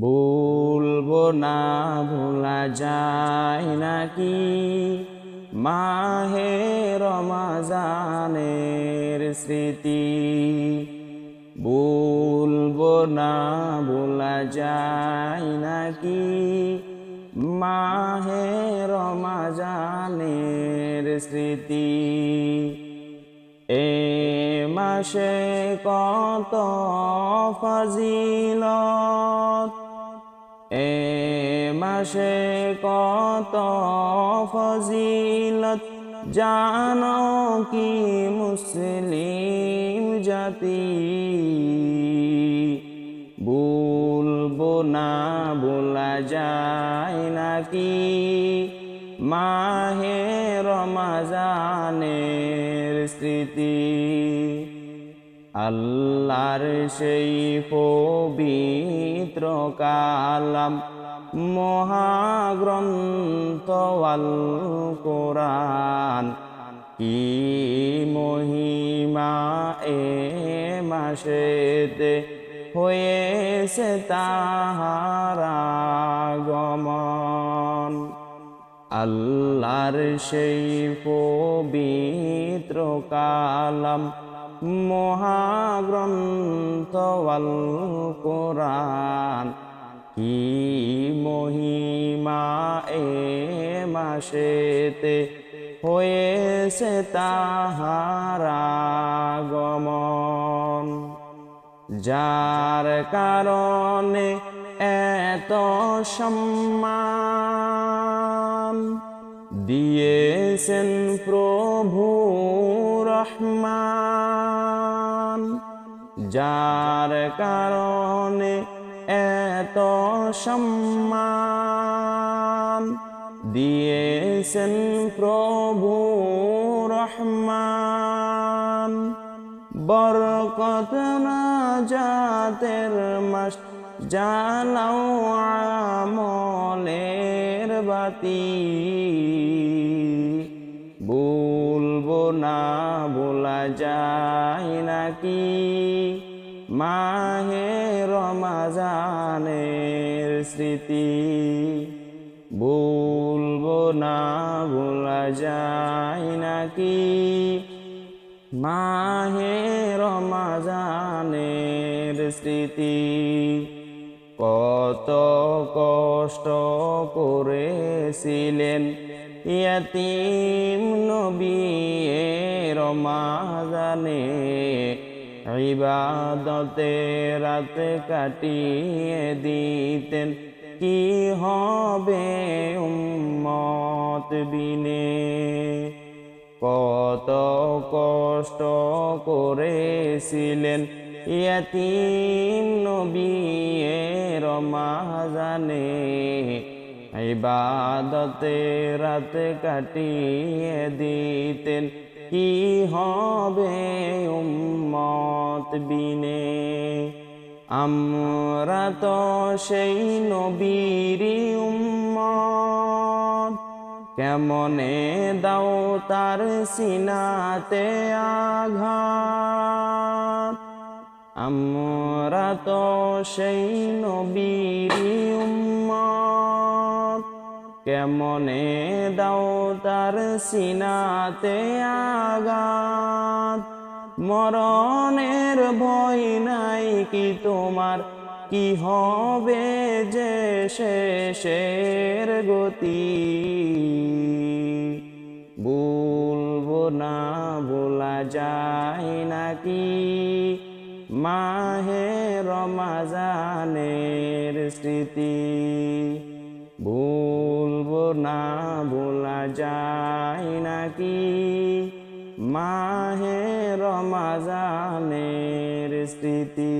ভুলবো না ভোলা যায় নাকি? মাহে রমাজানের স্মৃতি। ভুলবো না ভোলা যায় নাকি? মাহে রমাজানের স্মৃতি। এ মাসে কত ফজিলত এ মাসে কত ফজিলত? জানো কি মুসলিম জাতি? ভুলবো না, ভোলা যায় নাকি? মাহে রমাজানের স্মৃতি। আল্লাহর সেই পবিত্র কালাম মহাগ্রন্থ আল কোরআন কি মহিমা এ মাসেতে হয়েছে তাহারা গমন আল্লাহর সেই পবিত্র কালাম মহাগ্রন্থ কোরআন। কি মহিমা এ মাসেতে হয়েছে তাহারা গমন? যার কারণে এত সম্মান দিয়েছেন প্রভু রহমান, যার কারণে এত সম্মান দিয়েছেন প্রভু রহমান। বরকত না জাতের মাস জালাও আমলের বাতি। বলা যায় নাকি? মাহে রমাজানের স্মৃতি। বলব না বলা যায় নাকি? মাহে রমাজানের স্মৃতি। কত কষ্ট করেছিলেন ইয়াতিম নবী রমাজানে। ইবাদতে রাত কাটিয়ে দিতেন। কি হবে উম্মত বিনে? কত কষ্ট করেছিলেন ইয়াতিম নবী রমাজানে ইবাদতে রাত কাটিয়ে দিতেন। কি হবে উম্মত বিনে? আমরা তো সেই নবীরই উম্মত। কেমনে দাও তার সিনাতে আঘাত? আমরা তো সেই নবীরই উম্মত। কেমনে দাও তার সিনাতে আঘাত? মরণের ভয় নাই কি তোমার? কি হবে যে শেষের গতি? বলব না বলা যায় নাকি? মাহে রমাজানের স্মৃতি। ভুলবো না ভোলা যায় নাকি? মাহে রমাজানের স্মৃতি।